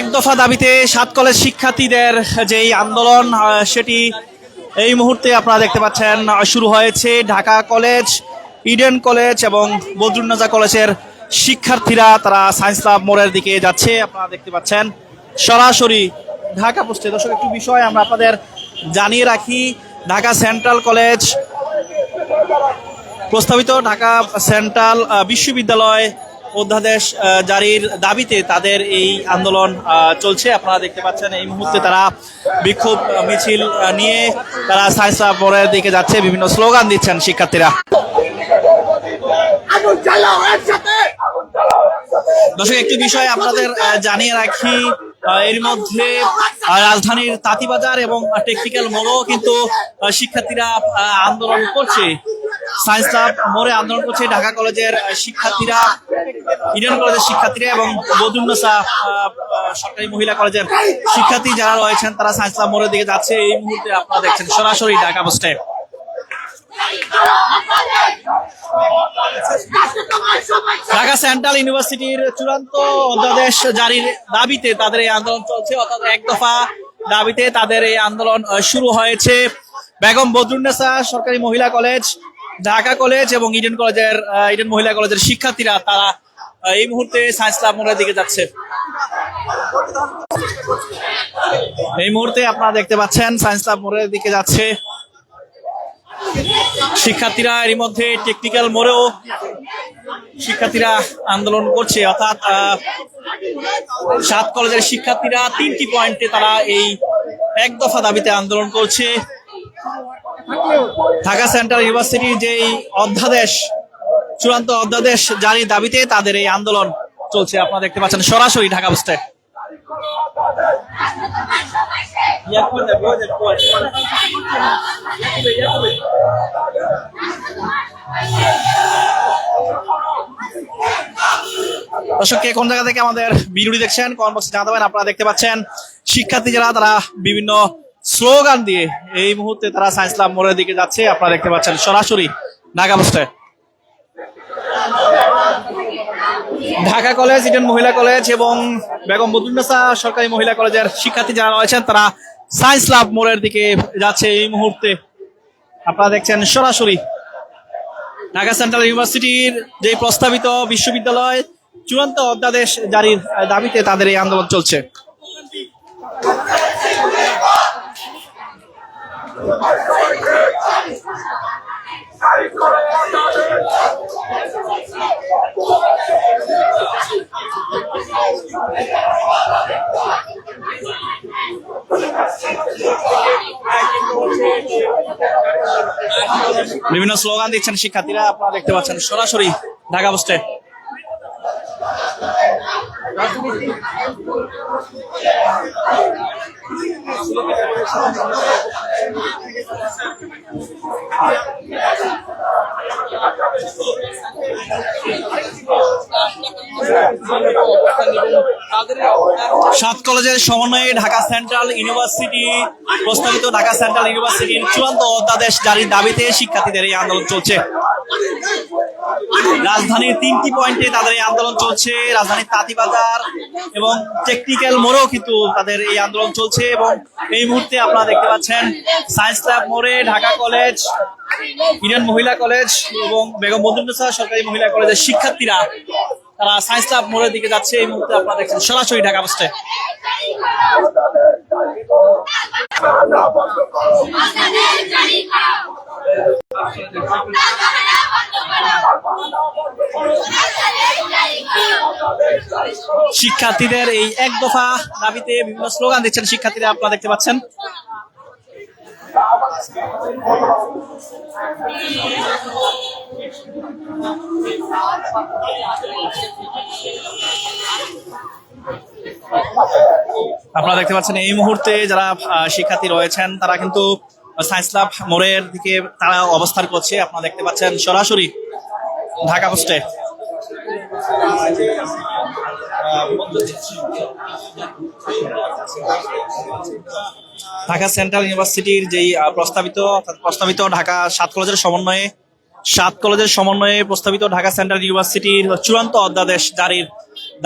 এক দফা দাবিতে সাত কলেজ শিক্ষার্থীদের যেই আন্দোলন সেটি এই মুহূর্তে আপনারা দেখতে পাচ্ছেন শুরু হয়েছে। ঢাকা কলেজ, ইডেন কলেজ এবং বদরুন্নাজা কলেজের শিক্ষার্থীরা, তারা সায়েন্স লাব মোড়ের দিকে যাচ্ছে। আপনারা দেখতে পাচ্ছেন, সরাসরি ঢাকা পোস্টে। দর্শক, একটু বিষয় আমরা আপনাদের জানিয়ে রাখি। ঢাকা সেন্ট্রাল কলেজ, প্রস্তাবিত ঢাকা সেন্ট্রাল বিশ্ববিদ্যালয় অধ্যাদেশ জারির দাবিতে তাদের এই আন্দোলন চলছে। আপনারা দেখতে পাচ্ছেন, এই মুহূর্তে তারা বিক্ষোভ মিছিল নিয়ে তারা সায়েন্স মোড়ের দিকে যাচ্ছে, বিভিন্ন স্লোগান দিচ্ছেন শিক্ষার্থীরা। দর্শক, একটি বিষয় আপনাদের জানিয়ে রাখি এর মধ্যে রাজধানীর তাঁতিবাজার এবং টেকনিক্যাল মোড়ও কিন্তু শিক্ষার্থীরা আন্দোলন করছে। সায়েন্স লাব মোড়ে আন্দোলন করছে ঢাকা কলেজের শিক্ষার্থীরা ইডেন কলেজের শিক্ষার্থীরা এবং বদুন্নসা সরকারি মহিলা কলেজের শিক্ষার্থী যারা রয়েছেন, তারা সায়েন্স লাব মোড়ের দিকে যাচ্ছে। এই মুহূর্তে আপনারা দেখছেন সরাসরি ঢাকা পোস্টে ঢাকা সেন্ট্রাল ইউনিভার্সিটির চূড়ান্ত অধ্যাদেশ জারির দাবিতে তাদের এই আন্দোলন চলছে। অর্থাৎ এক দফা দাবিতে তাদের এই আন্দোলন শুরু হয়েছে। বেগম বদরুন্নেসা সরকারি মহিলা কলেজ ঢাকা কলেজ এবং ইডেন কলেজের ইডেন মহিলা কলেজের শিক্ষার্থীরা তারা এই মুহূর্তে সায়েন্স লাব মোড়ের দিকে যাচ্ছে। এই মুহূর্তে আপনারা দেখতে পাচ্ছেন সায়েন্স লাব মোড়ের দিকে যাচ্ছে। শিক্ষার্থীরা এর মধ্যে টেকনিক্যাল মোড়েও শিক্ষার্থীরা আন্দোলন করছে। অর্থাৎ সাত কলেজের শিক্ষার্থীরা তিনটি পয়েন্টে তারা এই এক দফা দাবিতে আন্দোলন করছে। ঢাকা সেন্ট্রাল ইউনিভার্সিটির যেই অধ্যাদেশ, চূড়ান্ত অধ্যাদেশ জারির দাবিতে তাদের এই আন্দোলন চলছে। আপনারা দেখতে পাচ্ছেন সরাসরি ঢাকা বস্তে দর্শক কোন জায়গা থেকে আমাদের ভিডিওটি দেখছেন, কমেন্ট জানাতে পারেন। আপনারা দেখতে পাচ্ছেন শিক্ষার্থী যারা তারা বিভিন্ন স্লোগান দিয়ে এই মুহূর্তে তারা সায়েন্স লাব মোড়ের দিকে যাচ্ছে। আপনারা দেখতে পাচ্ছেন সরাসরি বস্তে ঢাকা কলেজ, ইডেন মহিলা কলেজ এবং বেগম বদরুন্নেসা সরকারি মহিলা কলেজের শিক্ষার্থী যারা রয়েছেন, তারা সায়েন্স লাব মোড়ের দিকে যাচ্ছে এই মুহূর্তে। আপনারা দেখছেন সরাসরি ঢাকা সেন্ট্রাল ইউনিভার্সিটির যে প্রস্তাবিত বিশ্ববিদ্যালয়, চূড়ান্ত অধ্যাদেশ জারির দাবিতে তাদের এই আন্দোলন চলছে। বিভিন্ন স্লোগান দিচ্ছেন শিক্ষার্থীরা আপনারা দেখতে পাচ্ছেন সরাসরি ঢাকা পোস্টে। সাত কলেজের সমন্বয়ে ঢাকা সেন্ট্রাল ইউনিভার্সিটি, প্রস্তাবিত ঢাকা সেন্ট্রাল ইউনিভার্সিটির চূড়ান্ত অধ্যাদেশ জারির দাবিতে শিক্ষার্থীদের এই আন্দোলন চলছে। রাজধানীর তিনটি পয়েন্টে তাদের এই আন্দোলন চলছে। রাজধানীর তাঁতিবাজার এবং টেকনিক্যাল মোড়েও কিন্তু তাদের এই আন্দোলন চলছে এবং এই মুহূর্তে আপনারা দেখতে পাচ্ছেন সায়েন্স ল্যাব মোড়ে ঢাকা কলেজ ইন্ডিয়ান মহিলা কলেজ এবং বেগম বন্ধুন্নেসা সরকারি মহিলা কলেজের শিক্ষার্থীরা তারা সায়েন্স ল্যাব মোড়ের দিকে যাচ্ছে। এই মুহূর্তে আপনারা দেখছেন সরাসরি ঢাকা পোস্টে শিক্ষার্থীদের এই এক দফা দাবিতে বিভিন্ন স্লোগান দিচ্ছেন শিক্ষার্থীরা, আপনারা দেখতে পাচ্ছেন। আপনারা দেখতে পাচ্ছেন, এই মুহূর্তে যারা শিক্ষার্থী রয়েছেন, তারা কিন্তু সায়েন্স ল্যাব মোড়ের দিকে তারা অবস্থান করছে। আপনারা দেখতে পাচ্ছেন সরাসরি ঢাকা পোস্টে। ঢাকা সেন্ট্রাল ইউনিভার্সিটির যেই প্রস্তাবিত প্রস্তাবিত ঢাকা সাত কলেজের সমন্বয়ে, সাত কলেজের সমন্বয়ে প্রস্তাবিত ঢাকা সেন্ট্রাল ইউনিভার্সিটির চূড়ান্ত অধ্যাদেশ জারির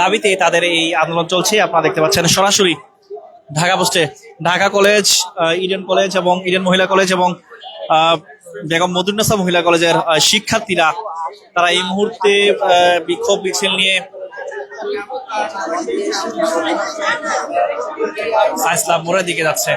দাবিতে তাদের এই আন্দোলন চলছে। আপনারা দেখতে পাচ্ছেন সরাসরি ঢাকা পোস্টে। ঢাকা কলেজ ইডেন কলেজ এবং ইডেন মহিলা কলেজ এবং বেগম মদুন্নেসা মহিলা কলেজের শিক্ষার্থীরা, তারা এই মুহূর্তে বিক্ষোভ মিছিল নিয়ে সায়েন্স ল্যাব মোড়ের দিকে যাচ্ছে।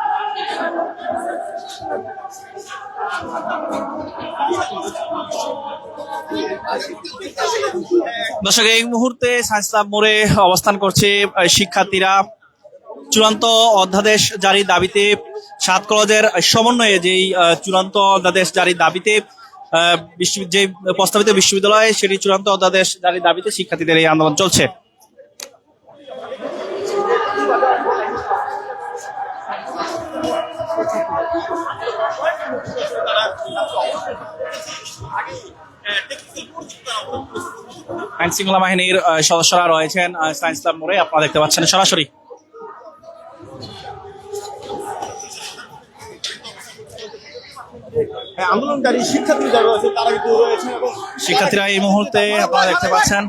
দর্শক, এই মুহূর্তে ল্যাব মোড়ে অবস্থান করছে শিক্ষার্থীরা। চূড়ান্ত অধ্যাদেশ জারির দাবিতে সাত কলেজের সমন্বয়ে যেই চূড়ান্ত অধ্যাদেশ জারির দাবিতে যে প্রস্তাবিত বিশ্ববিদ্যালয়ে, সেটি চূড়ান্ত অধ্যাদেশ জারির দাবিতে শিক্ষার্থীদের এই আন্দোলন চলছে। আইন শৃঙ্খলা বাহিনীর সদস্যরা রয়েছেন সায়েন্স ল্যাব মোড়ে। আপনারা দেখতে পাচ্ছেন সরাসরি। হ্যাঁ, আন্দোলনকারী শিক্ষার্থী যারা রয়েছে তারা কিন্তু রয়েছে এবং শিক্ষার্থীরা এই মুহূর্তে আপনারা দেখতে পাচ্ছেন।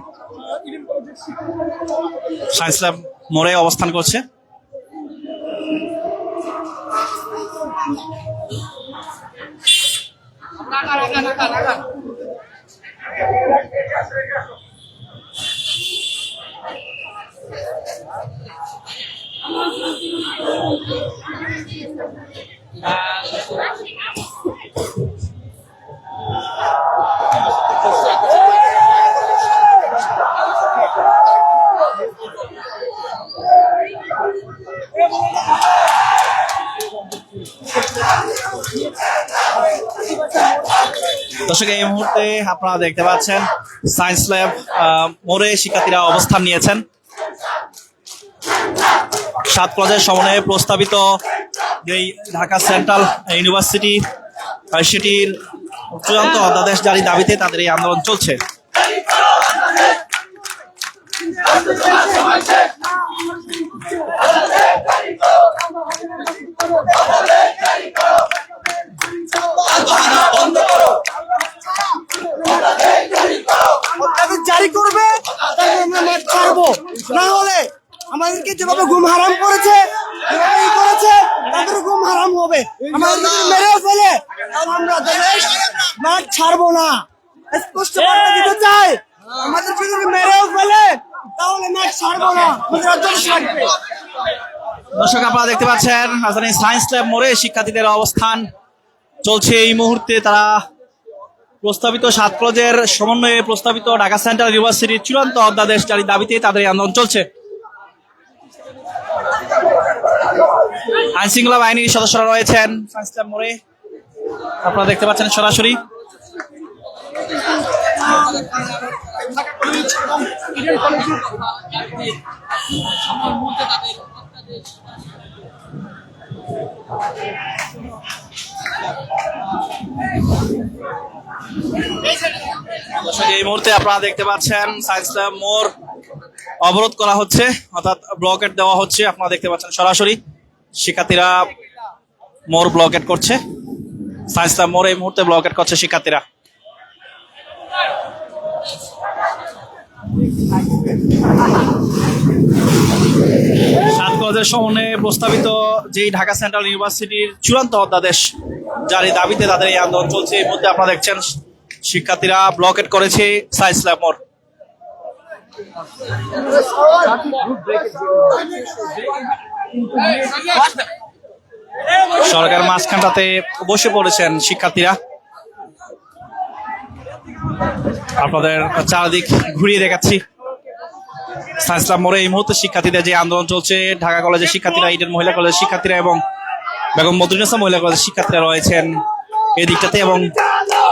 সায়েন্স ল্যাব মোড়ে অবস্থান করছে। Uh, দর্শক, এই মুহূর্তে আপনারা দেখতে পাচ্ছেন সায়েন্স ল্যাব মোড়ে শিক্ষার্থীরা অবস্থান নিয়েছেন। সাত কলেজের সমন্বয়ে প্রস্তাবিত যেই ঢাকা সেন্ট্রাল ইউনিভার্সিটি সেটির চূড়ান্ত অধ্যাদেশ জারি দাবিতে তাদের এই আন্দোলন চলছে তাদের জারি করবে তাহলে আমরা মাঠ ছাড়বো না হলে ঘুম হারাম করেছে করেছে তাদের ঘুম হারাম হবে। মেরেও ফেলে আমরা মাঠ ছাড়বো না। স্পষ্ট বার্তা দিতে চাই আমাদেরকে যদি মেরেও ফেলে তাহলে মাঠ ছাড়বো না। আমাদের অর্জন থাকবে দর্শক আপনারা দেখতে পাচ্ছেন রাজধানী সায়েন্স ল্যাব মোড়ে শিক্ষার্থীদের অবস্থান চলছে। এই মুহূর্তে তারা প্রস্তাবিত সাত কলেজের সমন্বয়ে প্রস্তাবিত ঢাকা সেন্ট্রাল ইউনিভার্সিটির চূড়ান্ত অধ্যাদেশ জারির দাবিতে তাদের আন্দোলন চলছে। আইন শৃঙ্খলা বাহিনীর সদস্যরা রয়েছেন। মোড়ে আপনারা দেখতে পাচ্ছেন সরাসরি। এই মুহূর্তে আপনারা দেখতে পাচ্ছেন সায়েন্স মোড়। অবরোধ করা হচ্ছে, অর্থাৎ ব্লকেট দেওয়া হচ্ছে। আপনারা দেখতে পাচ্ছেন সরাসরি শিক্ষার্থীরা মোড় ব্লকেট করছে। সায়েন্স ল্যাব মোড় এই মুহূর্তে ব্লকেট করছে শিক্ষার্থীরা। সাত কলেজের সমন্বয়ে প্রস্তাবিত যেই ঢাকা সেন্ট্রাল ইউনিভার্সিটির চূড়ান্ত অধ্যাদেশ জারি দাবিতে তাদের এই আন্দোলন চলছে। এই মুহূর্তে আপনারা দেখছেন শিক্ষার্থীরা ব্লকেট করেছে সায়েন্স ল্যাব মোড়। সরকার মাঝখানটাতে বসে পড়েছেন শিক্ষার্থীরা। আপনাদের চারদিক ঘুরিয়ে দেখাচ্ছি। সায়েন্স ল্যাব মোড়ে এই মুহূর্তে শিক্ষার্থীদের যে আন্দোলন চলছে, ঢাকা কলেজের শিক্ষার্থীরা, ইডেন মহিলা কলেজের শিক্ষার্থীরা এবং বেগম মদুরিনেসা মহিলা কলেজের শিক্ষার্থীরা রয়েছেন এই দিকটাতে এবং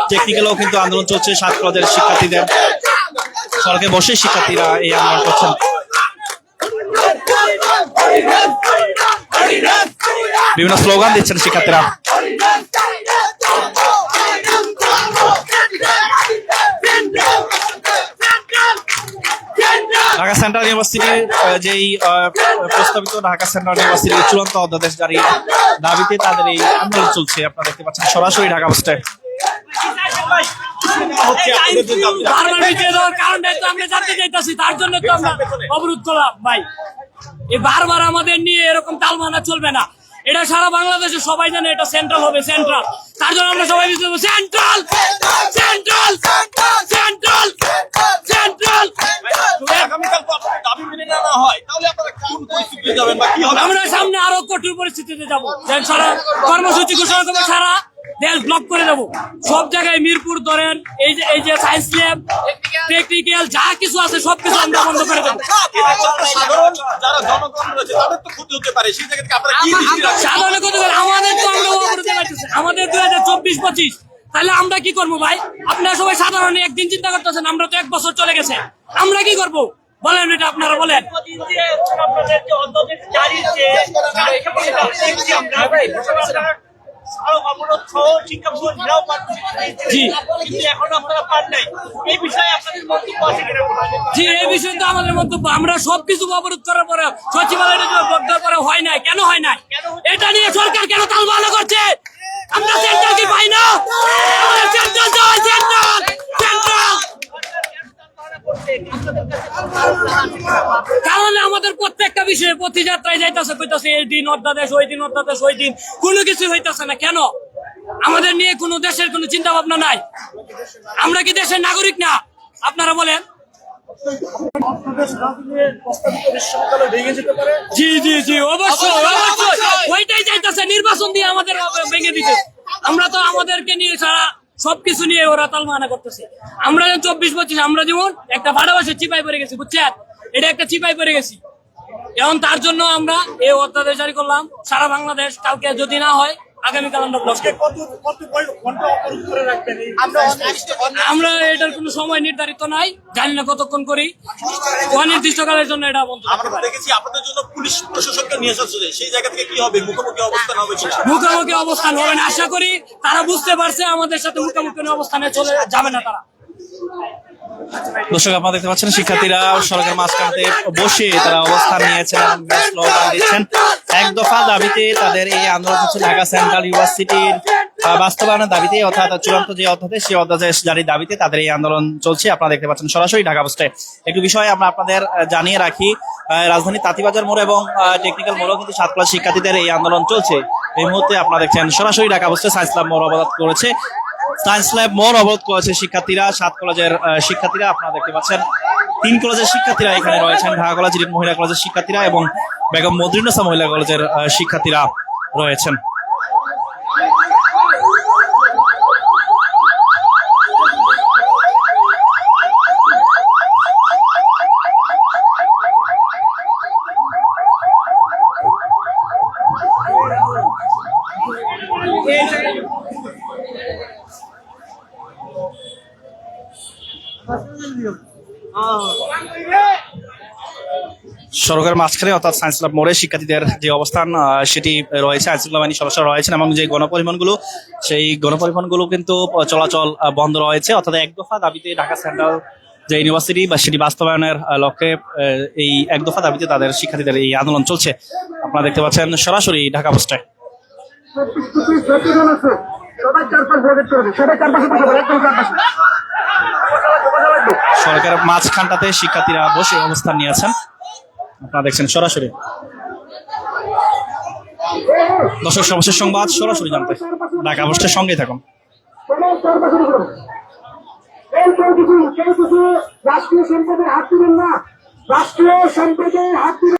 টেকনিক্যালও কিন্তু আন্দোলন চলছে সাত কলেজের শিক্ষার্থীদের। সড়কে বসে শিক্ষার্থীরা এই আন্দোলন করছেন। বিভিন্ন স্লোগান দিচ্ছেন শিক্ষার্থীরা। ঢাকা সেন্ট্রাল ইউনিভার্সিটির যেই প্রস্তাবিত ঢাকা সেন্ট্রাল ইউনিভার্সিটির চূড়ান্ত অধ্যাদেশ জারি দাবিতে তাদের এই আন্দোলন চলছে। আপনারা দেখতে পাচ্ছেন সরাসরি ঢাকা পোস্টে বারবার বিক্রি দেওয়ার কারণটাই তো আমরা জানতে চাইতেছি তার জন্য তো আমরা অবরোধ করলাম। ভাই এই বারবার আমাদের নিয়ে এরকম তাল মানা চলবে না। এটা সারা বাংলাদেশে সবাই জানে এটা সেন্ট্রাল হবে সেন্ট্রাল তার জন্য আমরা সবাই বুঝতে পারব সেন্ট্রাল সেন্ট্রাল সেন্ট্রাল সেন্ট্রাল আমরা সামনে আরও কঠোর পরিস্থিতিতে যাব। সারা কর্মসূচি ঘোষণা করব সারা দেশ ব্লক করে দেবো। সব জায়গায় মিরপুর ধরেন, এই যে এই যে সায়েন্স ল্যাব টেকনিক্যাল যা কিছু আছে সবকিছু আমরা বন্ধ করে দেবো। আমাদের হাজার চব্বিশ পঁচিশ। তাহলে আমরা কি করব ভাই? আপনারা সবাই সাধারণ একদিন চিন্তা করতেছেন, আমরা তো এক বছর চলে গেছে। আমরা কি করব? বলেন এটা আপনারা, বলেন। জি। জি এই বিষয়ে তো আমাদের মন্তব্য। আমরা সবকিছু অবরোধ করার পরে সচিবালয়টা বদ্ধ করা হয় নাই। কেন হয় নাই? এটা নিয়ে সরকার কেন তাল ভালো করছে? আমরা সেন্ট্রাল কি পাই না? আমাদের কারণ আমাদের প্রত্যেকটা বিষয়ে পথযাত্রায় যাইতেছে কইতাছে এই দিন অধ্যাদেশ ওই দিন অধ্যাদেশ ওই দিন। কোনো কিছু হইতাছে না। কেন? আমাদের নিয়ে কোনো দেশের কোনো চিন্তা ভাবনা নাই। আমরা কি দেশের নাগরিক না? আপনারা বলেন। জি জি জি অবশ্যই অবশ্যই ওইটাই চাইতেছে নির্বাচন দিয়ে আমাদের ভেঙে দিতে আমরা তো আমাদেরকে নিয়ে সারা সবকিছু নিয়ে ওরা তালমানা করতেছে। আমরা যেমন চব্বিশ পঁচিশ, আমরা যেমন একটা ভাড়া বাসে চিপাই পড়ে গেছি, বুঝছেন? এটা একটা চিপাই পড়ে গেছি। এবং তার জন্য আমরা এই অত্যাদেশ জারি করলাম, সারা বাংলাদেশ কালকে যদি না হয় আগামীকাল আমরা এটার কোনো সময় নির্ধারিত নাই জানি না কতক্ষণ করি। অনির্দিষ্টকালের জন্য এটা বন্ধ আমরা দেখেছি আপনাদের জন্য পুলিশ প্রশাসনকে নিয়ে এসেছে সেই জায়গা থেকে কি হবে মুখোমুখি অবস্থান হবে মুখোমুখি অবস্থান হবে না। আশা করি তারা বুঝতে পারছে আমাদের সাথে মুখোমুখি অবস্থানে চলে যাবে না তারা। দর্শক আপনারা দেখতে পাচ্ছেন শিক্ষার্থীরা সড়কের মাঝখানে বসে তারা অবস্থান নিয়েছেন স্লোগান দিচ্ছেন। এক দফা দাবিতে তাদের এই আন্দোলন হচ্ছে ঢাকা সেন্ট্রাল ইউনিভার্সিটির বাস্তবায়নের দাবিতে, অর্থাৎ চূড়ান্ত যে অধ্যাদেশ, সেই অধ্যাদেশ জারির দাবিতে তাদের এই আন্দোলন চলছে। আপনারা দেখতে পাচ্ছেন সরাসরি ঢাকা পোস্টে। একটু বিষয় আমরা আপনাদের জানিয়ে রাখি রাজধানী তাঁতিবাজার মোড় এবং টেকনিক্যাল মোড়ও কিন্তু সাত ক্লাস শিক্ষার্থীদের এই আন্দোলন চলছে। এই মুহূর্তে আপনারা দেখছেন সরাসরি ঢাকা পোস্টে সায়েন্স ল্যাব মোড় অবরোধ করেছে। সায়েন্স ল্যাব মোড় অবরোধ করেছে শিক্ষার্থীরা, সাত কলেজের শিক্ষার্থীরা। আপনারা দেখতে পাচ্ছেন, তিন কলেজের শিক্ষার্থীরা এখানে রয়েছেন। ঢাকা কলেজ মহিলা কলেজের শিক্ষার্থীরা এবং বেগম মদরিনসা মহিলা কলেজের শিক্ষার্থীরা রয়েছেন। সড়কের মাঝখানে অর্থাৎ সায়েন্স ল্যাব মোড়ে শিক্ষার্থীদের যে অবস্থান সেটি রয়েছে। আইনশৃঙ্খলা বাহিনী সদস্য রয়েছেন এবং যে গণপরিবহনগুলো সেই গণপরিবহনগুলো কিন্তু চলাচল বন্ধ রয়েছে। অর্থাৎ এক দফা দাবিতে ঢাকা সেন্ট্রাল যে ইউনিভার্সিটি বা সেটি বাস্তবায়নের লক্ষ্যে এই এক দফা দাবিতে তাদের শিক্ষার্থীদের এই আন্দোলন চলছে। আপনারা দেখতে পাচ্ছেন সরাসরি ঢাকা পোস্টে। সবাই চারপাশ ভোট করবে সবাই চারপাশে বসে পড়ে, একদম চারপাশে সড়কের মাঝখানটাতে শিক্ষার্থীরা বসে অবস্থান নিয়েছেন। আপনারা দেখছেন সরাসরি। দর্শক, সর্বশেষ সংবাদ সরাসরি জানতে। ঢাকা থাকুন। বসে কেউ কিছু রাষ্ট্রীয় সম্পদের হাত দিবেন না। রাষ্ট্রীয় সম্পদের হাত